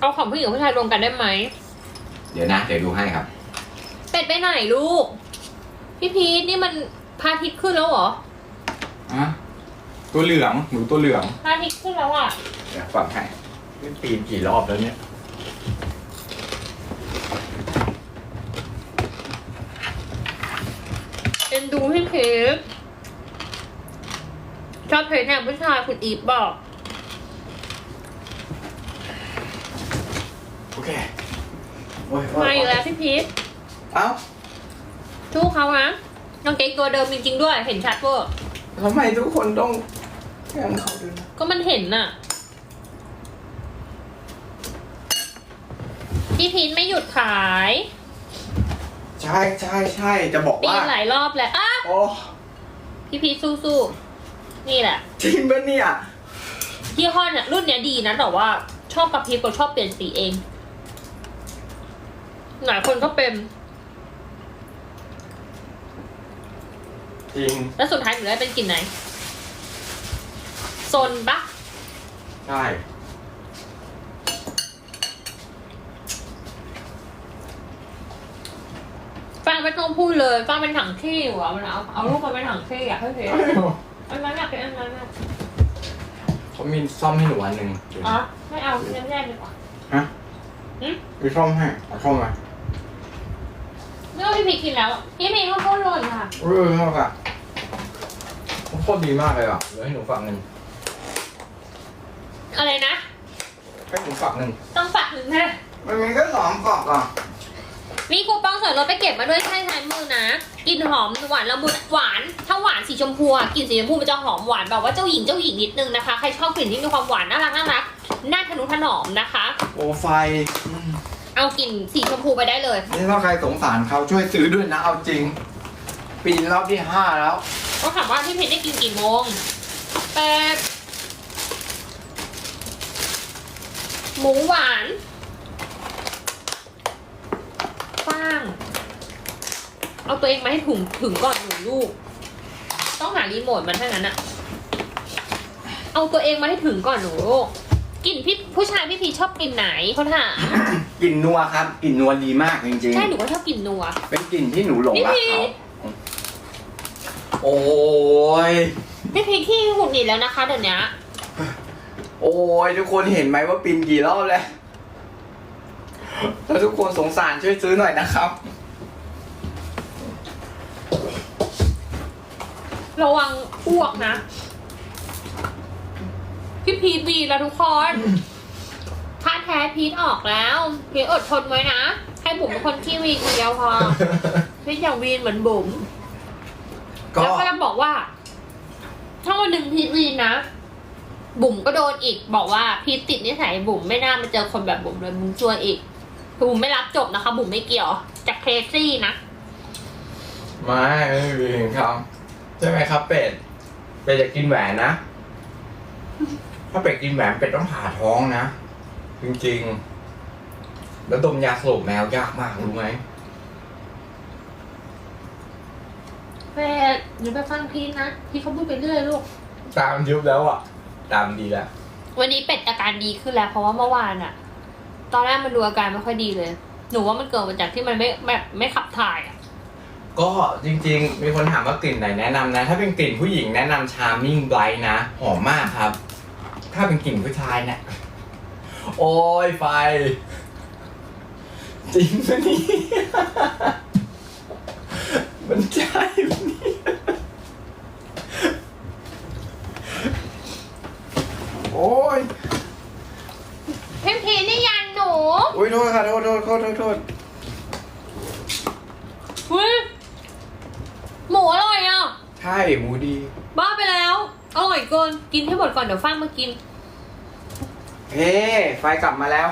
เอาของผู้หญิงกับผู้ชายรวมกันได้ไหม เดี๋ยวนะ เดี๋ยวดูให้ครับ เป็ดไปไหนลูก พี่พีทนี่มันพระอาทิตย์ขึ้นแล้วเหรออะตัวเหลืองหนูตัวเหลืองพระอาทิตย์ขึ้นแล้วอะ เดี๋ยวฝังให้นี่ปีนกี่รอบแล้วเนี่ย เอ็นดูพี่พีทชอบเพลงแนวผู้ชายคุณอีฟบอก โอเคโอ้ยโยมาอยู่แล้วพี่พีทเอ้าทูกเขานะกางเกงตัวเดิมจริงๆด้วย เห็นชัดเวอร์ทำไมทุกคนต้องแข่งเขาด้วยนะก็มันเห็นน่ะ พี่พีทไม่หยุดขายใช่ใช่ใช่จะบอกปีว่านหลายรอบแล้วอะโอ้พี่พีทสู้ๆนี่แหละ จริงปะเนี่ย ยี่ห้อเนี่ยรุ่นเนี้ยดีนะแต่ว่าชอบกระพริบกับชอบเปลี่ยนสีเอง หลายคนก็เป็น จริงแล้วสุดท้ายหนูได้เป็นกลิ่นไหนโซนปะใช่ฟังไม่ต้องพูดเลยฟังเป็นถังขี้อยู่อะมันเอาเอาลูกมาเป็นถังขี้อยากให้เห็นอันนั้นอยากเป็นอันนั้นอะเขามีซ่อมให้หนูอันหนึ่งเดี๋ยวอ๋อนะไม่เอาเล่นแรกดีกว่าฮะอืมมีซ่อมให้เอาซ่อมมา ไม่ว่าพี่พีกินแล้ว พี่พีเขาพูดเลยค่ะเออมากอะโคตรดีมากเลยอะเดี๋ยวให้หนูฝักหนึ่งอะไรนะ ให้หนูฝักหนึ่งต้องฝากหนึ่งนะมันมีแค่สองฝักอะมีคูปองส่วนลดไปเก็บมาด้วยใช่ใช้มือนะกลิ่นหอมหวานละมุนหวานถ้าหวานสีชมพูอะกลิ่นสีชมพูมันจะหอมหวานแบบว่าเจ้าหญิงเจ้าหญิงนิดนึงนะคะใครชอบกลิ่นที่มีความหวานน่ารักน่ารักน่าทะนุถนอมนะคะ โอ้ไฟอืม เอากลิ่นสีชมพูไปได้เลย นี่ถ้าใครสงสารเขาช่วยซื้อด้วยนะเอาจริง ปีนรอบที่ห้าแล้ว ก็ถามว่าพี่เพชรได้กินกี่โมงแปดหมูหวานป้าง เอาตัวเองมาให้ถึงถึงก่อนหนูลูก ต้องหารีโมทมันเท่านั้นอะเอาตัวเองมาให้ถึงก่อนหนูลูก กลิ่นพี่ผู้ชายพี่พีชอบกลิ่นไหนเขาถามกลิ่นนัวครับกลิ่นนัวดีมากจริงใช่หนูก็ชอบกลิ่นนัว ๆ เป็นกลิ่นที่หนูหลงรักพี่เขาโอ้ย พี่พีขี้หงุดหงิดแล้วนะคะเดี๋ยวนี้โอ้ยทุกคนเห็นไหมว่าปีนกี่รอบแล้วถ้าทุกคนสงสารช่วยซื้อหน่อยนะครับ ระวังอ้วกนะ พี่พีทวีแล้วทุกคนถ้าแท้พีทออกแล้วพีทอดทนไว้นะ ให้บุ๋มเป็นคนที่วีคนเดียวพอพีทอย่าวีนเหมือนบุ๋มก็แล้วก็จะบอกว่า ถ้าวันหนึ่งพีทวีนนะ บุ๋มก็โดนอีก บอกว่าพีทติดนิสัยบุ๋มไม่น่ามาเจอคนแบบบุ๋มเลยบุ๋มช่วยอีกบุ๋มไม่รับจบนะคะ บุ๋มไม่เกี่ยวจากเครซี่นะไม่ไม่มีครับใช่ไหมครับเป็ดเป็ดจะกินแหวนนะ ถ้าเป็ดกินแหวนเป็ดต้องผ่าท้องนะ จริงๆ แล้วดมยาสลบแมวยากมากรู้ไหมแม่หนูไปฟังพีทนะพีทเขาพูดไปเรื่อยลูก ตามยุบแล้วอะ ตามดีแล้ว วันนี้เป็ดอาการดีขึ้นแล้ว เพราะว่าเมื่อวานอะตอนแรกมันดูอาการไม่ค่อยดีเลย หนูว่ามันเกิดมาจากที่มันไม่แบบไม่ขับถ่ายอะก็จริงๆ มีคนถามว่ากลิ่นไหนแนะนำนะ ถ้าเป็นกลิ่นผู้หญิงแนะนำชาร์มิ่งไบรท์นะ หอมมากครับ ถ้าเป็นกลิ่นผู้ชายเนี่ยโอ้ยไฟ จริงปะเนี่ยมันใช่ปะเนี่ยโอ้ยพี่พีทนี่ยันหนูโอ้ยโทษค่ะโทษโทษโทษโทษโทษเฮ้ยหมูอร่อยอะ ใช่หมูดี บ้าไปแล้ว อร่อยเกินกินให้หมดก่อนเดี๋ยวฟ้างมากิน เฮ้ไฟกลับมาแล้ว